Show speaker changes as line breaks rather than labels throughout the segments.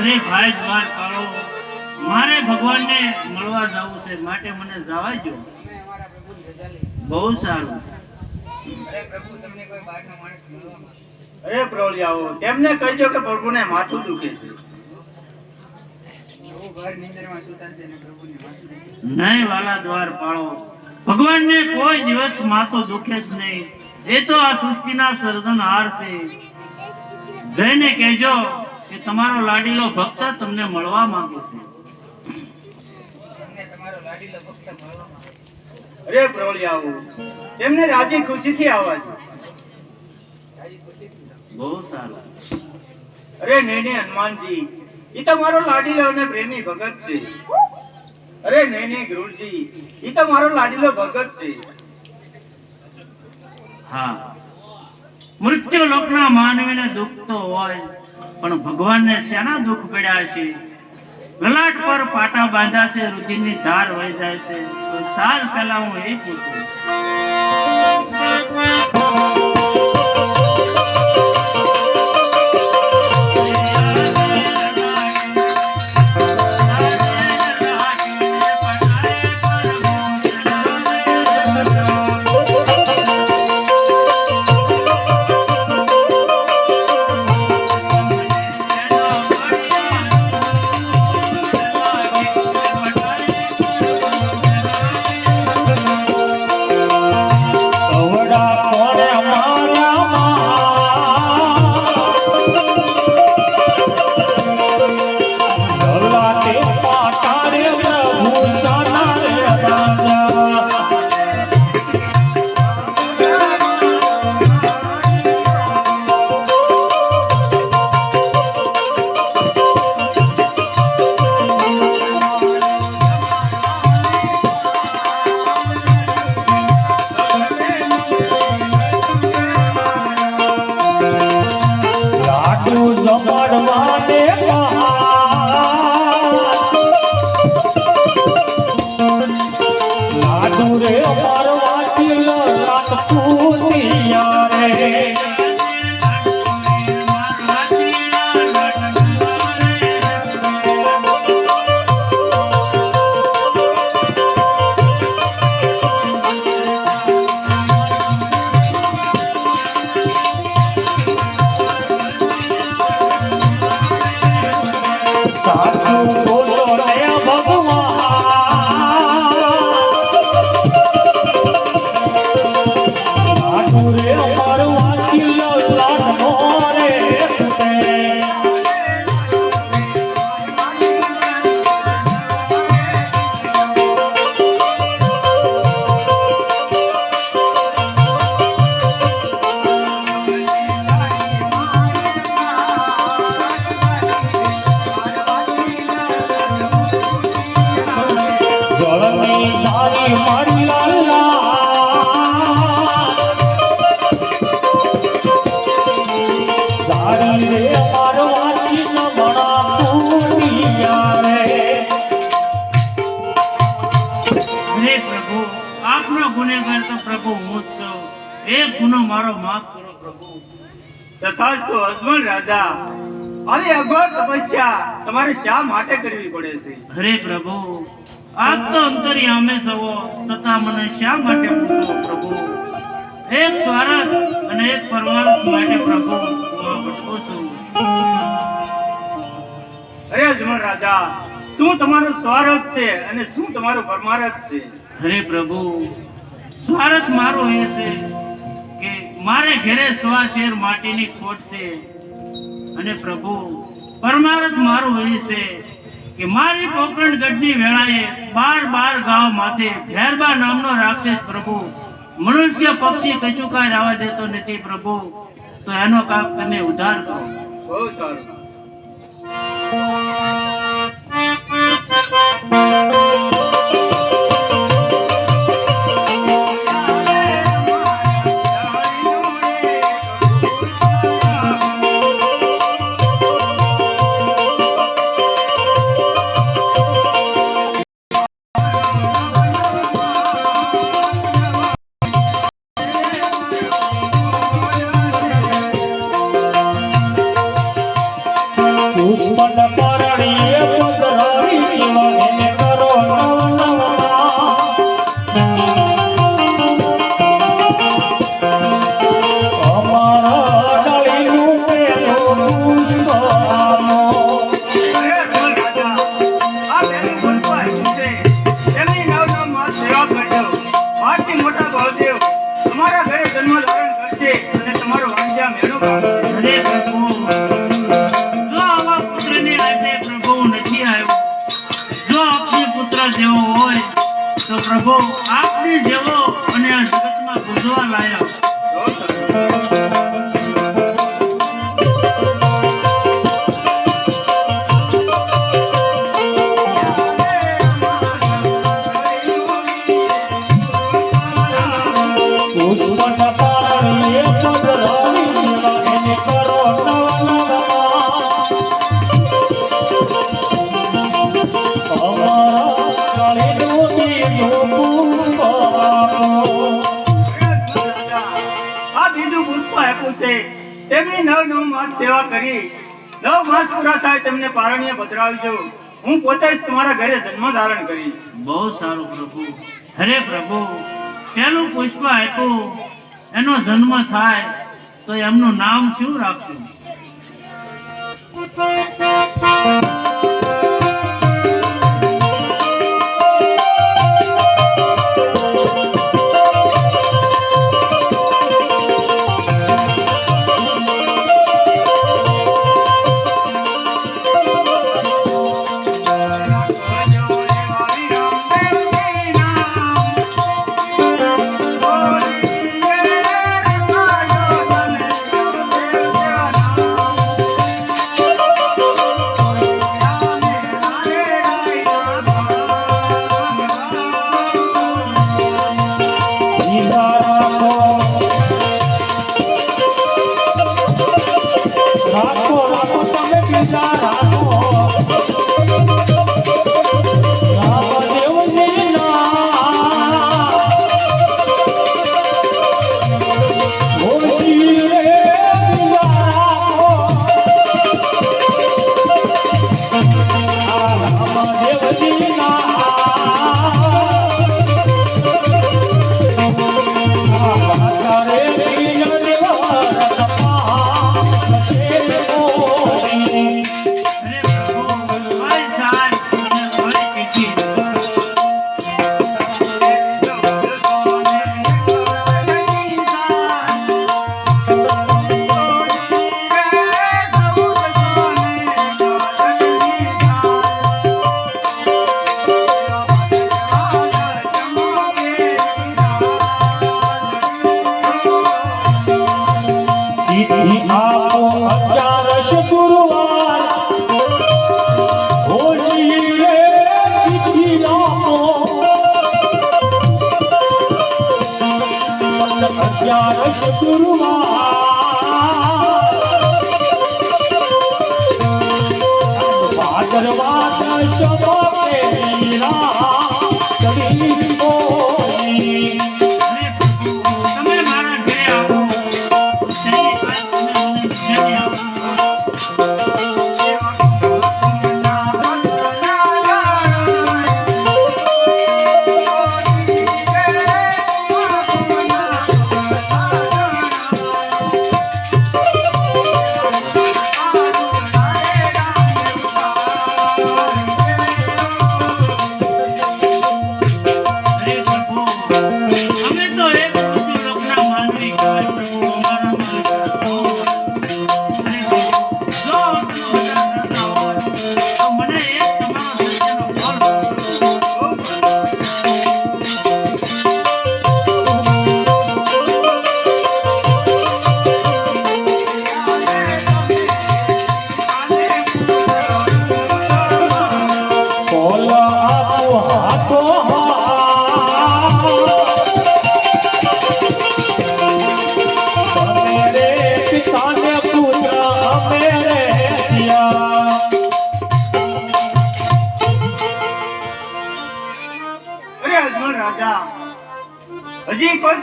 શરીફ હાજ બાદ પાડો મારે ભગવાનને મળવા જવું છે માટે મને જવા દો બહુ સારું.
અરે
પ્રવળિયાઓ તેમને કહેજો કે પ્રભુને માથું દુખે છે.
નહીં વાલા દ્વાર પાળો ભગવાનને કોઈ દિવસ માથો દુખે જ નહીં. એ તો આ સુષ્ટિ ના સર્જન હાર છે. જઈને કહેજો કે તમારો લાડીલો ભક્ત તમને મળવા માંગે છે.
તમને તમારો લાડીલો ભક્ત મળવા માંગે છે.
અરે પ્રવળિયાઓ તેમને રાજી ખુશીથી આવવા દો.
બહુ સારું.
અરે નેને હનુમાનજી એ તમારો મારો લાડીલો અને પ્રેમી ભગત છે. અરે નેને ગુરુજી એ તમારો મારો લાડીલો ભગત છે.
હા. મૃત્યુ લોકના માનવીને દુઃખ તો હોય પણ ભગવાનને શેના દુઃખ પડ્યા છે? લલાટ પર પાટા બાંધ્યા છે, રુધિરની ધાર વહી જાય છે. તો સાલ પહેલા હું એ પૂછું. ગુનેગાર તો પ્રભુ હું એ ગુનો મારો માફ પ્રભુ
તથાસ્તુ અજમલ રાજા અરે અઘોર તપસ્યા તમારે શા માટે કરવી પડે છે
હરે પ્રભુ આપ તો અંતર્યામે સવો તથા મને શા માટે પૂછો પ્રભુ? એક સ્વાર્થ અને એક પરમાર્થ માટે પ્રભુ હું આ છું.
અરે અજમલ રાજા શું તમારો સ્વાર્થ છે અને શું તમારો પરમારથ છે?
હરે પ્રભુ સ્વાર્થ મારો એ છે કે મારે ઘરે સવા શેર માટીની ખોટ છે. અને પ્રભુ પરમાર્થ મારું એ છે કે મારી પોકરણ ગઢની વેળાએ બાર બાર ગાંવ માથે ભેરબા નામનો રાક્ષસ પ્રભુ. મનુષ્ય પક્ષી કશું કાંઈ આવવા દેતો નથી પ્રભુ. તો એનો કાપ તમે ઉદ્ધાર કરો.
બહુ સારું. તેમની નવ નવ માસ સેવા કરી નવ માસ પૂરા થાય તેમને પારણીય પધરાવજો હું પોતે જ તમારા ઘરે જન્મ ધારણ કરીશ
બહુ સારું પ્રભુ હરે પ્રભુ પેલું પુષ્પ આપ્યું એનો જન્મ થાય તો એમનું નામ શું રાખશું शुरूआत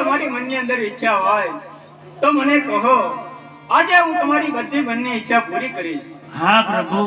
તમારી
મનની અંદર ઈચ્છા હોય તો મને કહો. આજે હું તમારી બધી મનની ઈચ્છા પૂરી કરીશ.
હા પ્રભુ.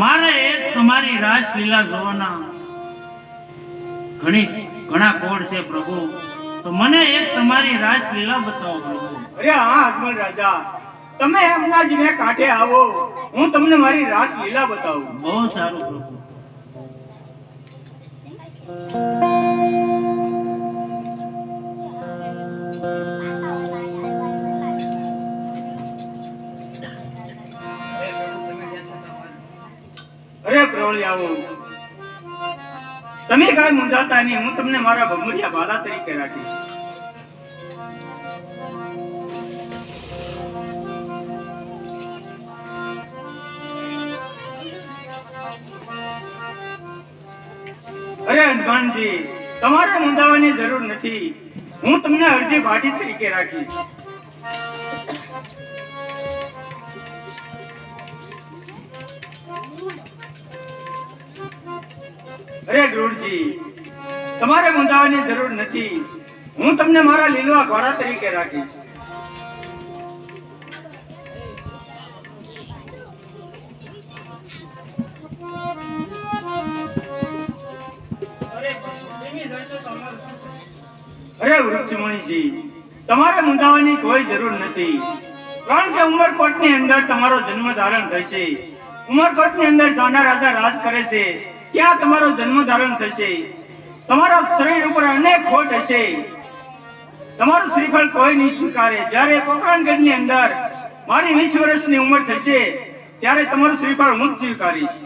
મારે એક તમારી રાસલીલા જોવાના ઘણી ઘણા કોડ છે પ્રભુ. તો મને એક તમારી રાસલીલા બતાવો પ્રભુ.
અરે હા અજમલ રાજા. તમે એમના જ મેં કાંઠે આવો. હું તમને મારી રાસલીલા બતાવું.
બહુ સારું પ્રભુ.
અરે પ્રવળી આવો. તમે કાંઈ મૂંઝાતા નહીં, હું તમને મારા ભમરિયા બાલા તરીકે રાખીશ. અરે હનુમાનજી તમારે મૂંઝાવાની જરૂર નથી. હું તમને અરજી ભાટી તરીકે રાખીશ. અરે ધ્રુવજી, તમારે મૂંઝાવાની જરૂર નથી. હું તમને મારા લીલવા ઘોડા તરીકે રાખીશ. અરે વૃક્ષમણીજી, તમારે મૂંઝાવાની કોઈ જરૂર નથી. કારણ કે ઉમરકોટની અંદર તમારો જન્મ ધારણ થશે. ઉમરકોટની અંદર જાના રાજા રાજ કરે છે. ત્યાં તમારો જન્મ ધારણ થશે. તમારા શરીર ઉપર અનેક ખોટ હશે. તમારું શ્રીફળ કોઈ નહીં સ્વીકારે. જ્યારે પોકરણગઢની અંદર મારી વીસ વર્ષની ઉંમર થશે, ત્યારે તમારું શ્રીફળ હું જ સ્વીકારીશ.